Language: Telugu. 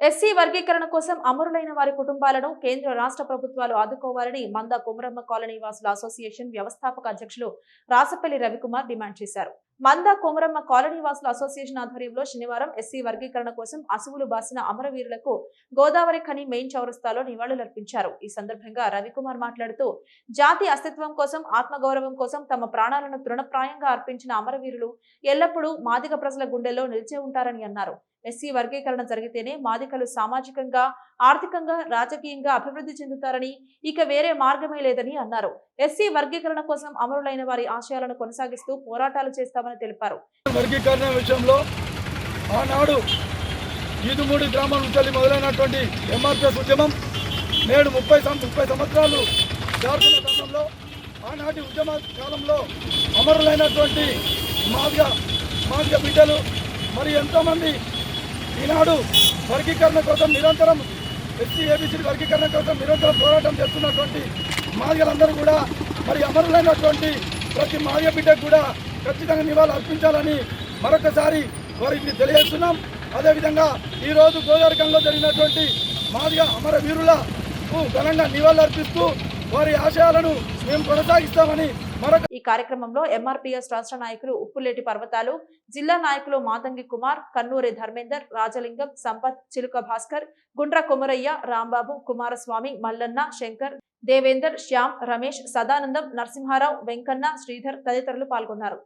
ఎస్సీ వర్గీకరణ కోసం అమరులైన వారి కుటుంబాలను కేంద్ర రాష్ట్ర ప్రభుత్వాలు ఆదుకోవాలని మంద కుమరమ్మ కాలనీ వాసుల అసోసియేషన్ వ్యవస్థాపక అధ్యక్షులు రాసపల్లి రవికుమార్ డిమాండ్ చేశారు. మంద కుమరమ్మ కాలనీ వాసుల అసోసియేషన్ ఆధ్వర్యంలో శనివారం ఎస్సీ వర్గీకరణ కోసం అసువులు బాసిన అమరవీరులకు గోదావరి ఖని మెయిన్ చౌరస్తాలో నివాళులర్పించారు. ఈ సందర్భంగా రవికుమార్ మాట్లాడుతూ జాతి అస్తిత్వం కోసం ఆత్మగౌరవం కోసం తమ ప్రాణాలను తృణప్రాయంగా అర్పించిన అమరవీరులు ఎల్లప్పుడూ మాదిగ ప్రజల గుండెల్లో నిలిచే ఉంటారని అన్నారు. ఎస్సీ వర్గీకరణ జరిగితేనే మాదికలు సామాజికంగా ఆర్థికంగా రాజకీయంగా అభివృద్ధి చెందుతారని ఇక వేరే మార్గమే లేదని అన్నారు. ఎస్సీ వర్గీకరణ కోసం అమరులైన వారి ఆశయాలను కొనసాగిస్తూ పోరాటాలు చేస్తామని తెలిపారు. వర్గీకరణ విషయంలో ఆనాడు ఈదుమూడి గ్రామాల నుంచి మొదలైనటువంటి ఎంఆర్పిఎస్ ఉద్యమం నేడు ముప్పై ముప్పై సంవత్సరాలు దాటుతున్న తరుణంలో ఆనాటి ఉద్యమ కాలంలో అమరులైనటువంటి మాదిగ మాదిగ బిడ్డలు మరి ఎంతోమంది ఈనాడు వర్గీకరణ కోసం నిరంతరం ఎస్సీ ఏబీసీ వర్గీకరణ కోసం నిరంతరం పోరాటం చేస్తున్నటువంటి మాదిగలందరూ కూడా మరి అమరులైనటువంటి ప్రతి మాదిగ బిడ్డకు కూడా ఖచ్చితంగా నివాళులు అర్పించాలని మరొకసారి వారికి తెలియజేస్తున్నాం. అదేవిధంగా ఈరోజు గోదావరికంలో జరిగినటువంటి మాదిగ అమర వీరులకు ఘనంగా నివాళులు అర్పిస్తూ వారి ఆశయాలను మేము కొనసాగిస్తామని మరొక ఈ కార్యక్రమంలో ఎంఆర్పీఎస్ రాష్ట్ర నాయకులు ఉప్పులేటి పర్వతాలు జిల్లా నాయకులు మాతంగి కుమార్ కన్నూరి ధర్మేందర్ రాజలింగం సంపత్ చిలుక భాస్కర్ గుండ్ర కొమరయ్య రాంబాబు కుమారస్వామి మల్లన్న శంకర్ దేవేందర్ శ్యామ్ రమేష్ సదానందం నరసింహారావు వెంకన్న శ్రీధర్ తదితరులు పాల్గొన్నారు.